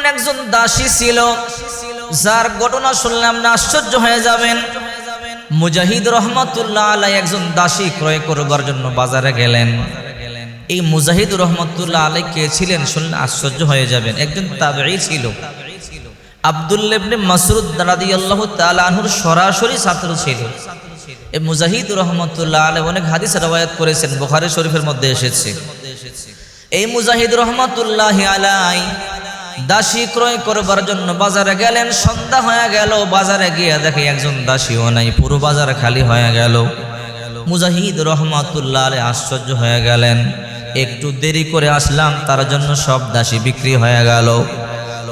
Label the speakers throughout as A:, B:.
A: এমন একজন দাসী ছিল, যার ঘটনা শুনলাম না আশ্চর্য হয়ে যাবেন। মুজাহিদ রহমতুল্লাহ আলাই একজন দাসী ক্রয় করবার জন্য বাজারে গেলেন। এই মুজাহিদ রহমতুল্লাহ আলাই কে ছিলেন শুনলে আশ্চর্য হয়ে যাবেন। একজন তাবেই ছিল। আবদুল্লেবনে মাসরুদ রাদিয়াল্লাহু তাআলা আনহুর সরাসরি ছাত্র ছিল। এই মুজাহিদ রহমতুল্লাহ আলাই অনেক হাদিস রওয়ায়াত করেছেন, বুখারী শরীফের মধ্যে এসেছে। এই মুজাহিদ রহমতুল্লাহ আলাই দাসী ক্রয় করবার জন্য বাজারে গেলেন, সন্ধ্যা হয়ে গেল, বাজারে গিয়ে দেখে একজন দাসীও নাই, পুরো বাজার খালি হয়ে গেল। মুজাহিদ রহমতুল্লাহ আলাই আশ্চর্য হয়ে গেলেন। একটু দেরি করে আসলাম, তার জন্য সব দাসী বিক্রি হয়ে গেল।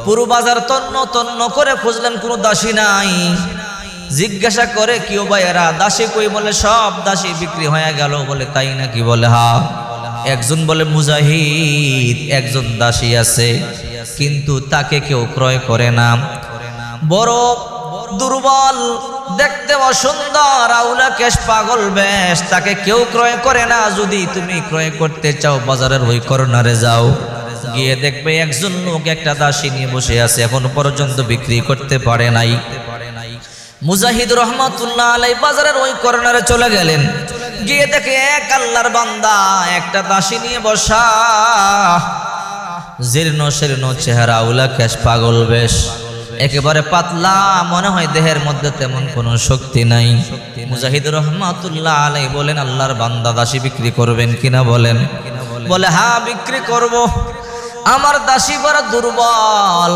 A: পুরো বাজার তন্ন তন্ন করে খুঁজলেন, কোনো দাসী নাই। জিজ্ঞাসা করে কেউ বা এরা দাসী কই? বলে, সব দাসী বিক্রি হয়ে গেল, বলে, তাই নাকি? বলে হা একজন বলে মুজাহিদ, একজন দাসী আছে, কিন্তু তাকে কেউ ক্রয় করে না। বড় দুর্বল, দেখতে অসুন্দর, আউলা কেশ পাগল বেশ, তাকে কেউ ক্রয় করে না। যদি তুমি ক্রয় করতে চাও, বাজারের ওই কর্নারে যাও। গিয়ে দেখবে একজন লোক একটা দাসী নিয়ে বসে আছে, এখন পর্যন্ত বিক্রি করতে পারে নাই। মুজাহিদ রহমতুল্লাহ আলাই বাজারের ওই কর্নারে চলে গেলেন। গিয়ে দেখে এক আল্লাহর বান্দা, একটা দাসী নিয়ে বসা। জীর্ণ শীর্ণ চেহারা উলা কেশ পাগল বেশ। একেবারে পাতলা, মনে হয় দেহের মধ্যে তেমন কোনো শক্তি নাই। মুজাহিদ রহমাতুল্লাহ আলাই বলেন, আল্লাহর বান্দা দাসী বিক্রি করবেন কিনা বলেন? বলে হ্যাঁ বিক্রি করব। আমার দাসী বড় দুর্বল।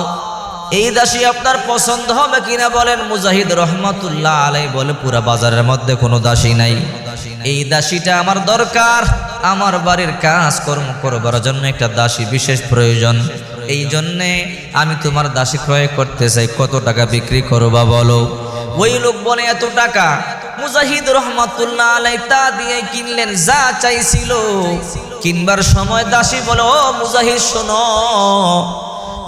A: এই দাসী আপনার পছন্দ হবে কিনা বলেন? মুজাহিদ রহমাতুল্লাহ আলাই বলে, পুরা বাজারের মধ্যে কোনো দাসী নাই। এই দাসীটা আমার দরকার, আমার বাড়ির কাজ কর্ম করবার জন্য একটা দাসী বিশেষ প্রয়োজন। এই জন্যে আমি তোমার দাসী ক্রয় করতে চাই, কত টাকা বিক্রি করবা বলো? ওই লোক বলে, এত টাকা? মুজাহিদ রহমাতুল্লাহ আলাই তা দিয়ে কিনলেন, যা চাইছিল। কিনবার সময় দাসী বলো মুজাহিদ, শোনো,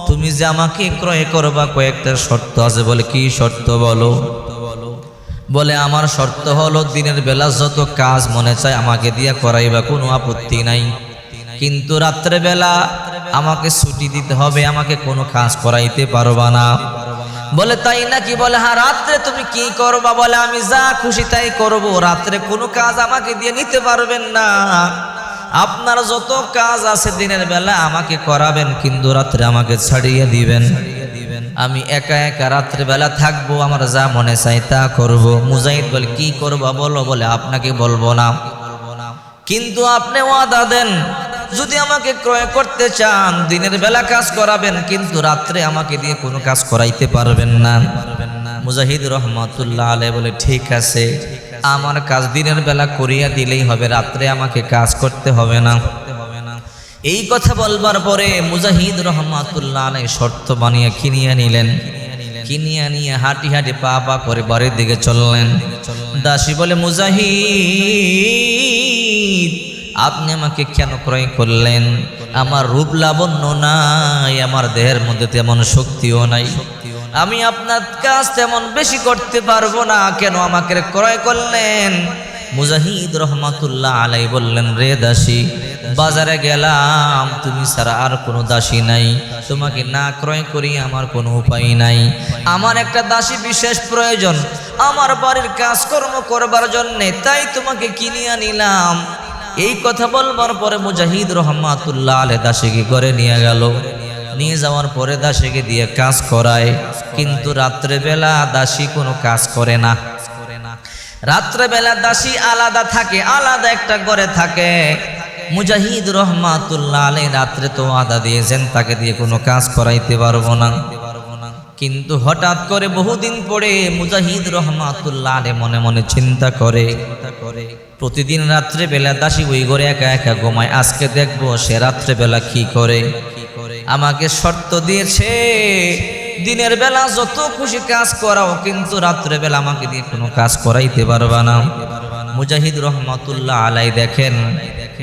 A: তুমি যে আমাকে ক্রয় করবা, কয়েকটা শর্ত আছে বলে কি শর্ত বলো? বলে, আমার শর্ত হলো দিনের বেলা যত কাজ মনে চায় আমাকে দিয়ে করাইবা, কোনো আপত্তি নাই। কিন্তু রাত্রে বেলা আমাকে ছুটি দিতে হবে, আমাকে কোনো কাজ করাইতে পারবা না। বলে, তাই নাকি? বলে হ্যাঁ রাত্রে তুমি কি করবা? বলে, আমি যা খুশি তাই করব, রাত্রে কোনো কাজ আমাকে দিয়ে নিতে পারবেন না। আপনার যত কাজ আছে দিনের বেলা আমাকে করাবেন, কিন্তু রাত্রে আমাকে ছাড়িয়ে দিবেন। আমি একা একা রাত্রে বেলা থাকব, আমার যা মনে চাই তা করব। মুজাহিদ বলে, কি করবা বলো? বলে, আপনাকে বলব না। কিন্তু আপনি ওয়াদা দেন, যদি আমাকে ক্রয় করতে চান, দিনের বেলা কাজ করাবেন, কিন্তু রাত্রে আমাকে দিয়ে কোনো কাজ করাইতে পারবেন না। মুজাহিদ রহমতুল্লাহ আলে বলে, ঠিক আছে, আমার কাজ দিনের বেলা করিয়া দিলেই হবে, রাত্রে আমাকে কাজ করতে হবে না। এই কথা বলবার পরে মুজাহিদ রহমাতুল্লাহ আলাই শর্ত বানিয়ে কিনিয়ে নিলেন। কিনিয়ে নিয়ে হাঁটি হাঁটি পা পা করে বাড়ির দিকে চললেন। দাসী বলে, মুজাহিদ, আপনি আমাকে কেন ক্রয় করলেন? আমার রূপ লাবণ্য নাই, আমার দেহের মধ্যে তেমন শক্তিও নাই। আমি আপনার কাজ তেমন বেশি করতে পারব না। কেন আমাকে ক্রয় করলেন? মুজাহিদ রহমাতুল্লাহ আলাই বললেন, রে দাসী, বাজারে গেলাম, তুমি ছাড়া আর কোনো দাসী নাই। তোমাকে না ক্রয় করি আমার কোনো উপায় নাই। আমার একটা দাসী বিশেষ প্রয়োজন। আমার বাড়ির কাজকর্ম করবার জন্যে তাই তোমাকে কিনিয়া নিলাম এই কথা বলবার পরে মুজাহিদ রহমাতুল্লাহ আলে দাসীকে করে নিয়ে গেল। নিয়ে যাওয়ার পরে দাসীকে দিয়ে কাজ করায়। কিন্তু রাত্রেবেলা দাসী কোনো কাজ করে না। রাত্রেবেলা দাসী আলাদা থাকে, আলাদা একটা ঘরে থাকে। মুজাহিদ রহমাতুল্লাহ আলী রাত্রে তো আদা দিয়েছেন, তাকে দিয়ে কোনো কাজ করাইতে পারব না। কিন্তু হঠাৎ করে বহুদিন পরে মুজাহিদ রহমাতুল্লাহ আলে মনে মনে চিন্তা করে, প্রতিদিন রাত্রে বেলা দাসী ওই ঘরে একা একা ঘুমায়, আজকে দেখব সে রাত্রে বেলা কি করে। আমাকে শর্ত দিয়েছে দিনের বেলা যত খুশি কাজ করাও, কিন্তু রাত্রে বেলা আমাকে দিয়ে কোনো কাজ করাইতে পারবা না। মুজাহিদ রহমতুল্লাহ আলাই দেখেন,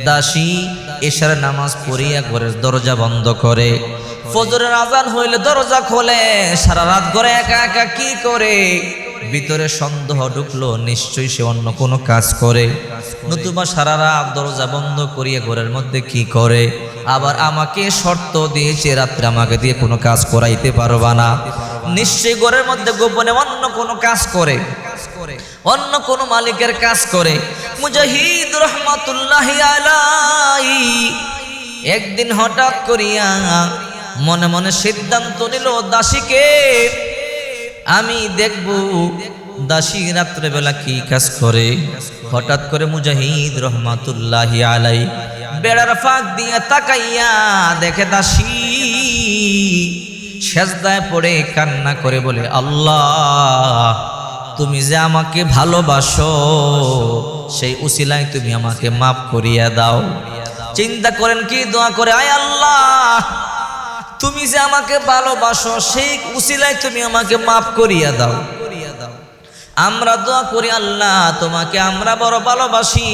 A: দাসী এশার নামাজ পড়িয়া ঘরের দরজা বন্ধ করে। ফজরের আজান হইলে দরজা খোলে, সারা রাত ঘরে একা একা কি করে? ভিতরে সন্দেহ ঢুকলো, নিশ্চয়ই সে অন্য কোনো কাজ করে। নতুবা সারা রাত দরজা বন্ধ করিয়া ঘরের মধ্যে কি করে? আবার আমাকে শর্ত দিয়েছে, রাত্রে আমাকে দিয়ে কোনো কাজ করাইতে পারবা না। নিশ্চয়ই ঘরের মধ্যে গোপনে অন্য কোনো কাজ করে। অন্য কোনো মালিকের কাজ করে। মুজাহিদ রহমাতুল্লাহ একদিন হঠাৎ করিয়া মনে মনে সিদ্ধান্ত নিল, দাসীকে আমি দেখব দাসী রাত্রেবেলা কি কাজ করে। হঠাৎ করে মুজাহিদ রহমাতুল্লাহ আলাই বেড়ার ফাঁক দিয়ে তাকাইয়া দেখে দাসী সেজদায় পড়ে কান্না করে বলে, আল্লাহ, তুমি যে আমাকে ভালোবাসো, সেই উসিলায় তুমি আমাকে মাফ করিয়া দাও। চিন্তা করেন কি, দোয়া করে, আয় আল্লাহ তুমি যে আমাকে ভালোবাসো, সেই উসিলায় তুমি আমাকে মাফ করিয়া দাও। আমরা দোয়া করি, আল্লাহ, তোমাকে আমরা বড় ভালোবাসি।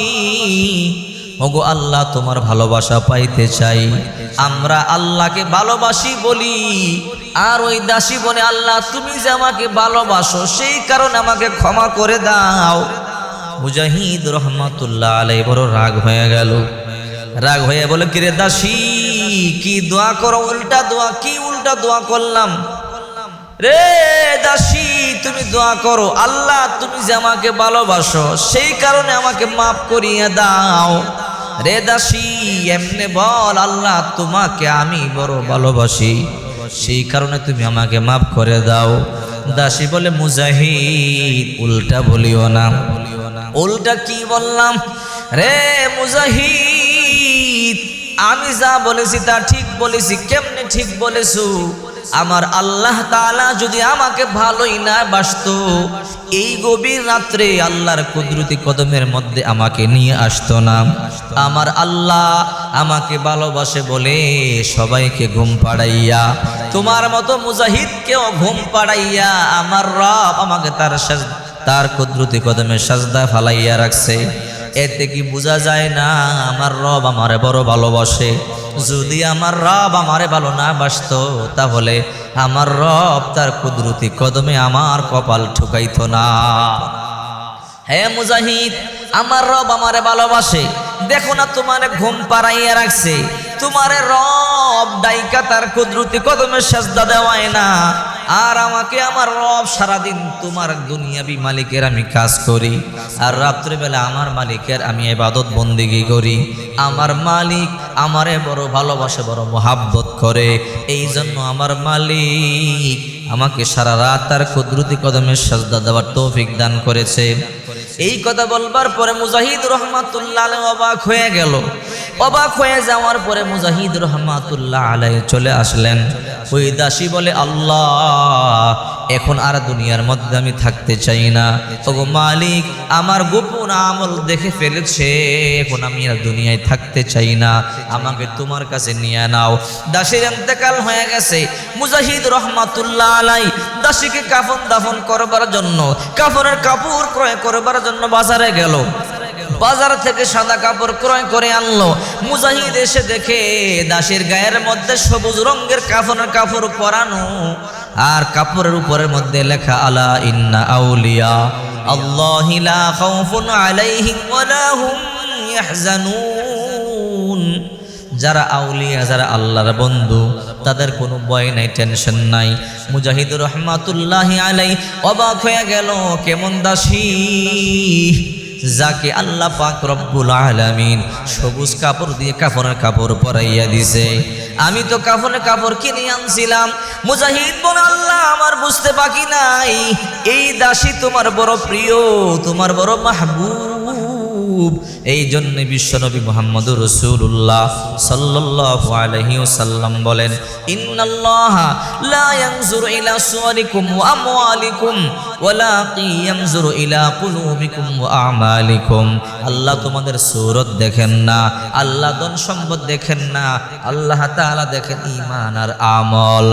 A: ওগো আল্লাহ, তোমার ভালোবাসা পাইতে চাই। আমরা আল্লাহকে ভালোবাসি বলি, আর ওই দাসী বলে, আল্লাহ, তুমি যে আমাকে ভালোবাসো, সেই কারণে আমাকে ক্ষমা করে দাও। মুজাহিদ রহমতুল্লাহ আলাই বড় রাগ হয়ে গেল। রাগ হয়ে বলে, কিরে দাসী কি দোয়া করো? উল্টা দোয়া কি? উল্টা দোয়া করলাম। রে দাসী, তুমি দোয়া করো। আল্লাহ, তুমি যে আমাকে ভালোবাসো, সেই কারণে আমাকে মাফ করিয়ে দাও। রে দাসী, এমনি বল, আল্লাহ, তোমাকে আমি বড় ভালোবাসি। সেই কারণে তুমি আমাকে মাফ করে দাও। দাসী বলে, মুজাহিদ, উল্টা বলিও না। উল্টা কি বললাম? রে মুজাহিদ আমি যা বলেছি তা ঠিক বলেছি, কেমনে ঠিক বলেছু? আমার আল্লাহ তাআলা যদি আমাকে ভালোই না বাসতো, এই গভীর রাত্রে আল্লাহর কুদরতি কদমের মধ্যে আমাকে নিয়ে আসতো না। আমার আল্লাহ আমাকে ভালোবাসে বলে সবাইকে ঘুম পাড়াইয়া, তোমার মতো মুজাহিদকেও ঘুম পাড়াইয়া আমার রব আমাকে তার তার কুদরতি কদমে সাজদা ফালাইয়া রাখছে। এতে কি বোঝা যায় না? আমার রব আমারে বড় ভালোবাসে। যদি আমার রব আমারে ভালো না বাসতো, তাহলে আমার রব তার কুদরতি কদমে আমার কপাল ঠুকাইতো না। হে মুজাহিদ, আমার রব আমারে ভালোবাসে। দেখো না তোমারে ঘুম পাড়াইয়া রাখছে। তোমারে রব ডাইকা তার কুদরতি কদমে সাজদা দেওয়ায় না। আর আমাকে আমার রব সারাদিন তোমার দুনিয়াবি মালিকের আমি কাজ করি। আর রাত্রেবেলা আমার মালিকের আমি এবাদত বন্দিগি করি। আমার মালিক আমারে বড় ভালোবাসে, বড় মোহাব্বত করে। এই জন্য আমার মালিক আমাকে সারা রাত তার কুদরতি কদমের সাজদা দেওয়ার তৌফিক দান করেছে। এই কথা বলবার পরে মুজাহিদ রহমাতুল্লাহ অবাক হয়ে গেল। অবাক হয়ে যাওয়ার পরে মুজাহিদ রহমাতুল্লাহ আলাই চলে আসলেন। ওই দাসী বলে, আল্লাহ, এখন আর দুনিয়ার মধ্যে আমি থাকতে চাই না। তবু মালিক, আমার গোপন আমল দেখে ফেলেছে, এখন আমি আর দুনিয়ায় থাকতে চাই না। আমাকে তোমার কাছে নিয়ে নাও। দাসীর এন্তেকাল হয়ে গেছে। মুজাহিদ রহমাতুল্লাহ আলাই দাসীকে কাফন দাফন করবার জন্য, কাফনের কাপড় ক্রয় করবার জন্য বাজারে গেল। বাজার থেকে সাদা কাপড় ক্রয় করে আনলো। মুজাহিদ এসে দেখে দাসীর গায়ের মধ্যে সবুজ রঙের কাফনের কাপড় পরানো। আর কাপড়ের উপরের মধ্যে লেখা, আলা ইন্না আউলিয়া, আল্লাহ লা খাউফুন আলাইহিম ওয়ালা হুম ইয়াহজানুন। যারা আউলিয়া, যারা আল্লাহর বন্ধু, তাদের কোনো ভয় নাই, টেনশন নাই। মুজাহিদুর রহমাতুল্লাহ আলাই অবাক হয়ে গেল, কেমন দাসী? যাকে আল্লাহ পাক রব্বুল আলামিন সবুজ কাপড় দিয়ে কাপড়ের কাপড় পরাইয়া দিছে। আমি তো কাপড়ের কাপড় কিনে আনছিলাম। মুজাহিদ বোন আল্লাহ আমার বুঝতে বাকি নাই। এই দাসী তোমার বড় প্রিয়, তোমার বড় মাহবুব। এই জন্য বিশ্বনবী মোহাম্মদ রসুল্লাহ সাল্লাল্লাহু আলাইহি ওয়াসাল্লাম বলেন ইলা ওয়া ওয়া আল্লাহ তোমাদের সূরত দেখেন না, আল্লাহ ধন সম্পদ দেখেন না, আল্লাহ তাআলা দেখেন ঈমান আর আমল।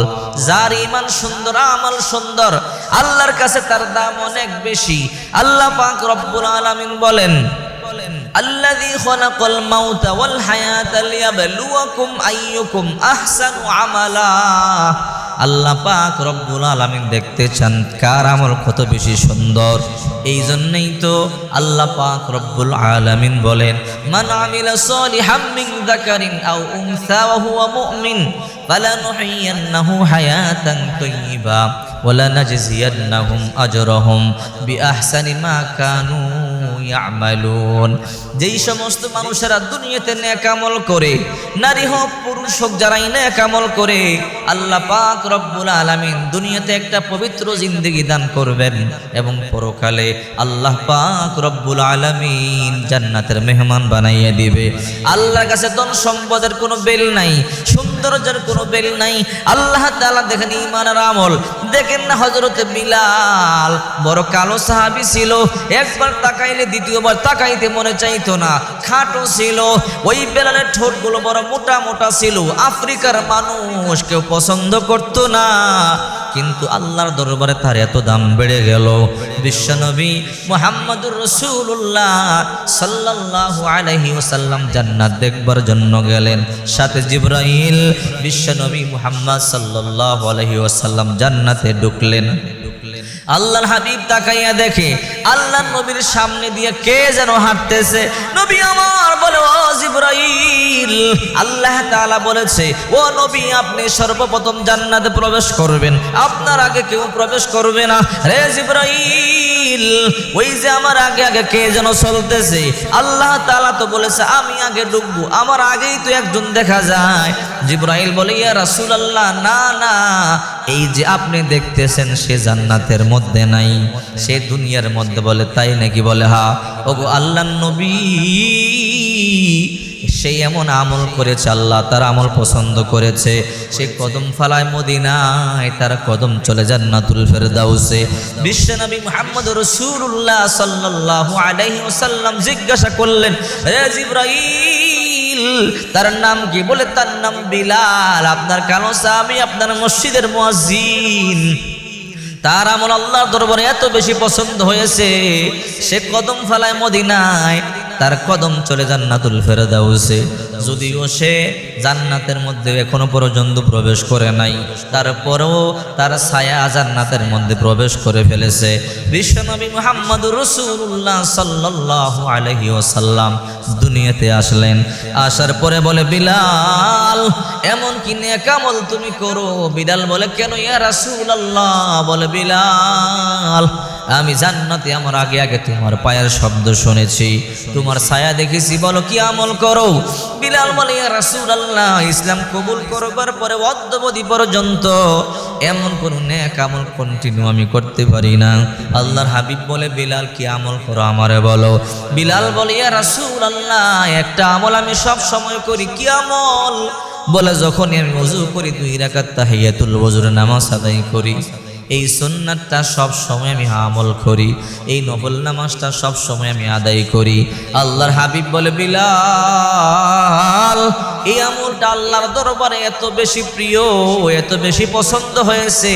A: যার ঈমান সুন্দর, আমল সুন্দর, আল্লাহর কাছে তার দাম অনেক বেশি। আল্লাহ পাক রব্বুল আলামিন বলেন আল্লাযী খলাকাল মাউতা ওয়াল হায়াতা লিয়াবলুয়াকুম আইয়ুকুম আহসানু আমালা। আল্লাহ পাক রব্বুল আলামিন দেখতে চান, কার আমল কত বেশি সুন্দর। এই জন্যই তো আল্লাহ পাক রব্বুল আলামিন বলেন, মান আমিলা সালিহাম মিন যাকারিন আও উনসা ওয়া হুয়া মুমিন ফালানুহইয়ান্নাহু হায়াতান তাইয়্যিবা ওয়া লানাজজিয়ান্নাহুম আজরাহুম বিআহসানি মা কানূ যেই সমস্ত মানুষেরা দুনিয়াতে নেকামল করে, নারী হোক, পুরুষ হোক, যারাই নেকামল করে, আল্লাহ পাক রব্বুল আলামিন দুনিয়াতে একটা পবিত্র জিন্দগি দান করবেন এবং পরকালে আল্লাহ পাক রব্বুল আলামিন জান্নাতের মেহমান বানাইয়ে দিবে। আল্লাহর কাছে ধন সম্পদের কোনো বেল নাই। সুন্দর সৌন্দর্যের কোনো বেল নাই। আল্লাহ তালা দেখেন ইমানের আমল। দেখেন না হযরতে বিলাল, বড় কালো সাহাবি ছিল। একবার তাকাইলে, দ্বিতীয়বার তাকাইতে মনে চাইতো না। খাটো ছিল। ওই বেলালের ঠোঁটগুলো বড় মোটা মোটা ছিল। আফ্রিকার মানুষ কেউ পছন্দ করতো না। কিন্তু আল্লাহর দরবারে তার এত দাম বেড়ে গেল। বিশ্বনবী মোহাম্মদুর রসুল্লাহ সাল্লাল্লাহু আলাইহি ওসাল্লাম জান্নাত দেখবার জন্য গেলেন। সাথে জিব্রাইল বিশ্বনবী মুহাম্মদ সাল্লাহ আলহি ওয়াসাল্লাম জান্নাতে ঢুকলেন। আল্লাহর হাবিব তাকাইয়া দেখে, আল্লাহর নবীর সামনে দিয়ে কে যেন হাঁটতেছে। নবী আমার বলে, ও জিব্রাইল। আল্লাহ তাআলা বলেছে, ও নবী, আপনি সর্বপ্রথম জান্নাতে প্রবেশ করবেন। আপনার আগে কেউ প্রবেশ করবে না। রে জিব্রাইল, ওই যে আমার আগে আগে কে যেন চলতেছে? আল্লাহ তাআলা তো বলেছে, আমি আগে ঢুকবো। আমার আগেই তো একজন দেখা যায়। জিব্রাইল বলে, ইয়া রাসূলুল্লাহ, না না। এই যে আপনি দেখতেছেন সে জান্নাতের মধ্যে নাই, সে দুনিয়ার মধ্যে বলে, তাই নাকি বলে, হা? ওগো আল্লাহ নবী সেই এমন আমল করেছে, আল্লাহ তার আমল পছন্দ করেছে। সে কদম ফালায় মদিনায়, তার কদম চলে যান না জান্নাতুল ফেরদাউসে। বিশ্বনবী মুহাম্মদ রাসূলুল্লাহ সাল্লাল্লাহু আলাইহি জিজ্ঞাসা করলেন হে জিব্রাইল তার নাম কি? বলে তার নাম বিলাল। আপনার কালো স্বামী আপনার মসজিদের মুয়াজ্জিন। তার আমল আল্লাহর দরবারে এত বেশি পছন্দ হয়েছে, সে কদম ফালায় মদিনায়, তার কদম চলে জান্নাতুল ফেরদাউসে। যদিও সে জান্নাতের মধ্যে এখনও পর্যন্ত প্রবেশ করে নাই, তারপরেও তার ছায়া জান্নাতের মধ্যে প্রবেশ করে ফেলেছে। বিশ্বনবী মুহাম্মদুর রাসূলুল্লাহ সাল্লাল্লাহু আলাইহি ওয়াসাল্লাম দুনিয়াতে আসলেন। আসার পরে বলে, বিলাল এমন কি নেকামল তুমি করো। বিলাল বলে, কেন ইয়া রাসূলুল্লাহ? বলে, বিলাল আমি জান্নাতে আমার আগে আগে তোমার পায়ের শব্দ শুনেছি। তোমার ছায়া দেখেছি, বলো কি আমল করো? বিলাল বলে, ইয়া রাসূলুল্লাহ, ইসলাম কবুল করবার পরে অদ্যবধি পর্যন্ত এমন কোন নেক আমল কন্টিনিউ আমি করতে পারি না। আল্লাহর হাবিব বলে, বিলাল, কি আমল করো আমারে বলো। বিলাল বলে, ইয়া রাসূলুল্লাহ, একটা আমল আমি সব সময় করি, কি আমল? বলে, যখনই আমি ওযু করি, দুই রাকাত তাহিয়াতুল ওযুর নামাজ আদায় করি। এই সুন্নাতটা সব সময় আমি আমল করি, এই নফল নামাজটা সব সময় আমি আদায় করি। আল্লাহর হাবিব বলে, বিলাল, এই আমলটা আল্লাহর দরবারে এত বেশি প্রিয়, এত বেশি পছন্দ হয়েছে।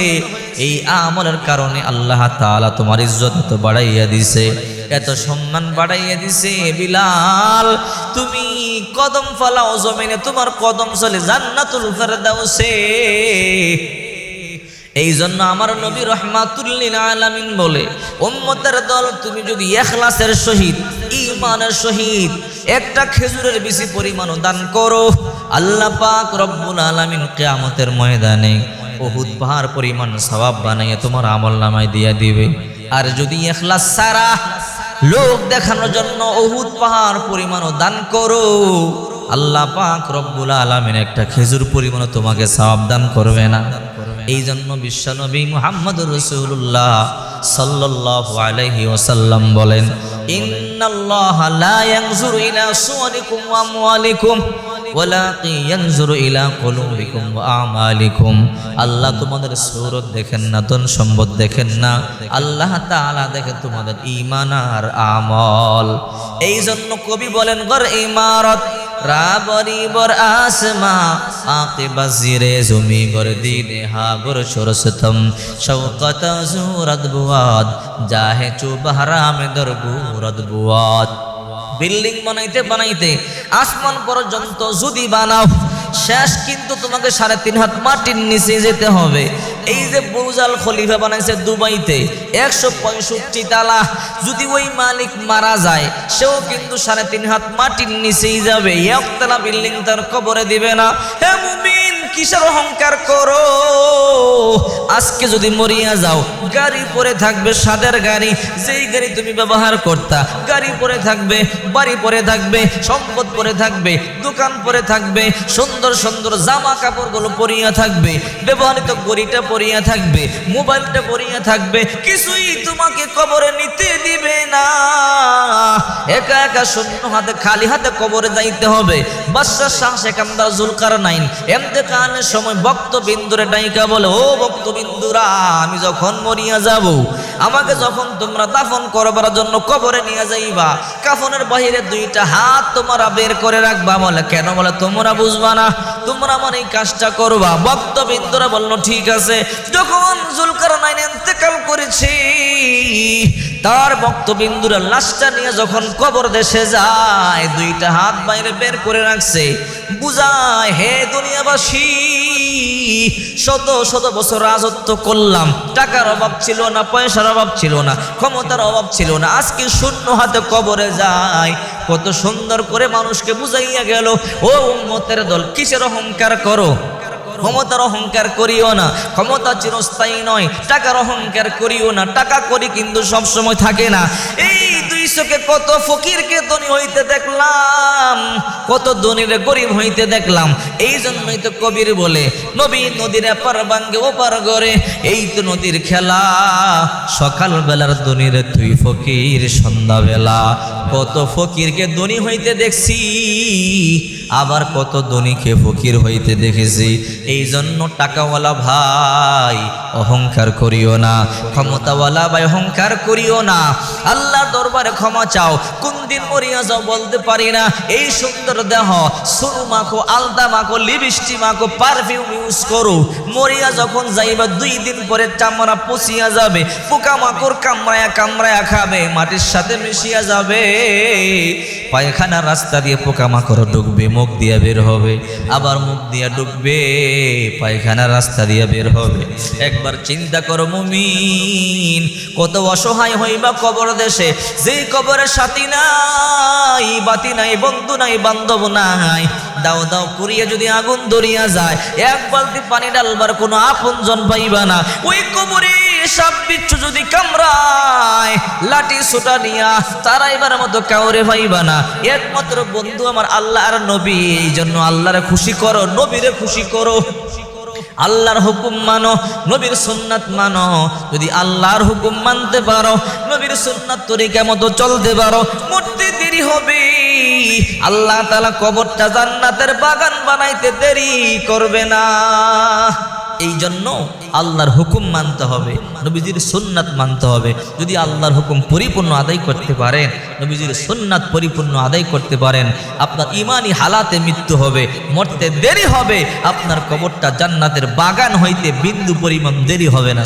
A: এই আমলের কারণে আল্লাহ তাআলা তোমার ইজ্জত এত বাড়াইয়া দিছে, এত সম্মান বাড়াইয়া দিছে। বিলাল, তুমি কদম ফলাও জমিনে, তোমার কদম চলে জান্নাতুল ফেরদাউসে। এই জন্য আমার নবী রহমাতুল্লিল আলামিন বলে, উম্মতের দল তুমি যদি এখলাসের সহিত ইমানের সহিত একটা খেজুরের বেশি পরিমাণ দান করো, আল্লাহ পাক রব্বুল আলামিন কিয়ামতের ময়দানে বহুত পাহাড় পরিমাণ সওয়াব বানাইয়ে তোমার আমল নামায় দিয়া দিবে। আর যদি এখলাস সারা লোক দেখানোর জন্য অহুদ পাহাড় পরিমাণও দান করো, আল্লাহ পাক রব্বুল আলামিন একটা খেজুর পরিমাণও তোমাকে সওয়াব দান করবে না। এই জন্য বিশ্বনবী মুহাম্মদ রসুল্লাহ সাল্লাল্লাহু আলাইহি ওয়াসাল্লাম বলেন আল্লাহ তোমাদের সূরত দেখেন না, ধন সম্পদ দেখেন না। আল্লাহ তাআলা দেখেন তোমাদের ইমান আর আমল। এই জন্য কবি বলেন, গর ইমারত রাবরি বর আসমা আকে বাজিরে জমি গর দিনে হা গর সরসতম। শৌকত জুরদ বুয়াদ, জাহে চু বহরামে দর গুরদ বুয়াদ। বিল্ডিং বানাইতে বানাইতে আসমান পর্যন্ত যদি বানাও, শেষ কিন্তু তোমাকে সাড়ে তিন হাত মাটির নিচে যেতে হবে। এই যে বুরুজাল খলিফা বানাইছে দুবাইতে, একশো পঁয়ষট্টি তালা। যদি ওই মালিক মারা যায়, সেও কিন্তু সাড়ে তিন হাত মাটির নিচেই যাবে। একতলা বিল্ডিং তার কবরে দিবে না। হে মুমিন! কিসের অহংকার করো? আজকে যদি মরিয়া যাও, গাড়ি পরে থাকবে সাদের গাড়ি, যেই গাড়ি তুমি ব্যবহার করতা, গাড়ি পরে থাকবে, বাড়ি পরে থাকবে, সম্পদ পরে থাকবে, দোকান পরে থাকবে, সুন্দর সুন্দর জামা কাপড়গুলো পরিয়া থাকবে, ব্যবহৃত গড়িটা পরিয়া থাকবে, মোবাইলটা পরিয়া থাকবে, কিছুই তোমাকে কবরে নিতে দিবে না। একা একা শূন্য হাতে, খালি হাতে কবরে যাইতে হবে। বাদশাহ শাহ সেকান্দার জুলকার নাইন এমতে কানের সময় ভক্তবিন্দুরে ডাইকা বলে, ও ভক্তবিন্দুরা, আমি যখন মরিয়া যাব, আমাকে যখন তোমরা দাফন করবার জন্য কবরে নিয়ে যাইবা, কাফনের বাহিরে দুইটা হাত তোমরা বের করে রাখবা বলে, কেন বলে তোমরা বুঝবা না? তোমরা আমার এই কাজটা করবা। ভক্তবিন্দুরা বলল, ঠিক আছে, যখন জুলকার নাইন এতেকাল করেছি তার বক্তবিন্দুরা লাশটা নিয়ে যখন কবর দেশে যায়, দুইটা হাত বাইরে বের করে রাখছে, বুঝায়, হে দুনিয়াবাসী, শত শত বছর রাজত্ব করলাম। টাকার অভাব ছিল না, পয়সার অভাব ছিল না, ক্ষমতার অভাব ছিল না। আজকে শূন্য হাতে কবরে যায়। কত সুন্দর করে মানুষকে বুঝাইয়া গেল, ও উম্মতের দল, কিসের অহংকার করো? ক্ষমতার অহংকার করিও না। ক্ষমতা চিরস্থায়ী নয়, টাকার অহংকার করিও না। টাকা করি কিন্তু সবসময় থাকে না। এই চোখে কত ফকিরকে ধনী হইতে দেখলাম, কত ধনীরে গরিব হইতে দেখলাম। এই জন্যই তো কবির বলে, নবী নদীর এপার বাঙ্গে ওপার গড়ে এই তো নদীর খেলা সকাল বেলার ধনীরে তুই ফকির, সন্ধ্যাবেলা কত ফকিরকে ধনী হইতে দেখছি, আবার কত ধনীকে ফকির হইতে দেখেছি। এই জন্য টাকাওয়ালা ভাই, অহংকার করিও না, ক্ষমতাওয়ালা ভাই, অহংকার করিও না। আল্লাহ দরবারে ক্ষমা চাও। কোন দিন মরিয়া যাও বলতে পারি না। এই সুন্দর দেহ সুরু মাখো আলদা মাখো লিপস্টি মাখো পারফিউম ইউজ করো। মরিয়া যখন যাইবা, দুই দিন পরে চামড়া পচিয়া যাবে। পোকা মাকড় কামড়ায়া কামড়ায়া খাবে, মাটির সাথে মিশিয়া যাবে। পায়খানা রাস্তা দিয়ে পোকামাকড় ঢুকবে, মুখ দিয়ে বের হবে, আবার মুখ দিয়ে ঢুকবে পায়খানা রাস্তা দিয়ে বের হবে। একবার চিন্তা করো মুমিন, কত অসহায় হইবা কবর দেশে, যেই কবরে সাথী নাই, বাতি নাই, বন্ধু নাই, বান্ধব নাই। দাও দাও করিয়া যদি আগুন ধরিয়া যায়, এক বালতি পানি ডালবার কোনো আপনজন পাইবা না। ওই কবরে সাপ বিচ্ছু যদি কামড়ায়, লাঠি সোটা নিয়া তারাইবার মতো কাউরে পাইবা না। একমাত্র বন্ধু আমার আল্লাহ আর নবী, এই জন্য আল্লাহরে খুশি করো, নবীরে খুশি করো। আল্লাহর হুকুম মানো, নবীর সুন্নাত মানো। যদি আল্লাহর হুকুম মানতে পারো, নবীর সুন্নাত তরিকা মতো চলতে পারো, মূর্তি দেরি হবে। আল্লাহ তালা কবরটা জান্নাতের বাগান বানাইতে দেরি করবে না। এই জন্য আল্লাহর হুকুম মানতে হবে, নবীজির সুন্নাত মানতে হবে। যদি আল্লাহর হুকুম পরিপূর্ণ আদায় করতে পারেন, নবীজির সুন্নাত পরিপূর্ণ আদায় করতে পারেন, আপনার ইমানই হালাতে মৃত্যু হবে, মরতে দেরি হবে, আপনার কবরটা জান্নাতের বাগান হইতে বিন্দু পরিমাণ দেরি হবে না।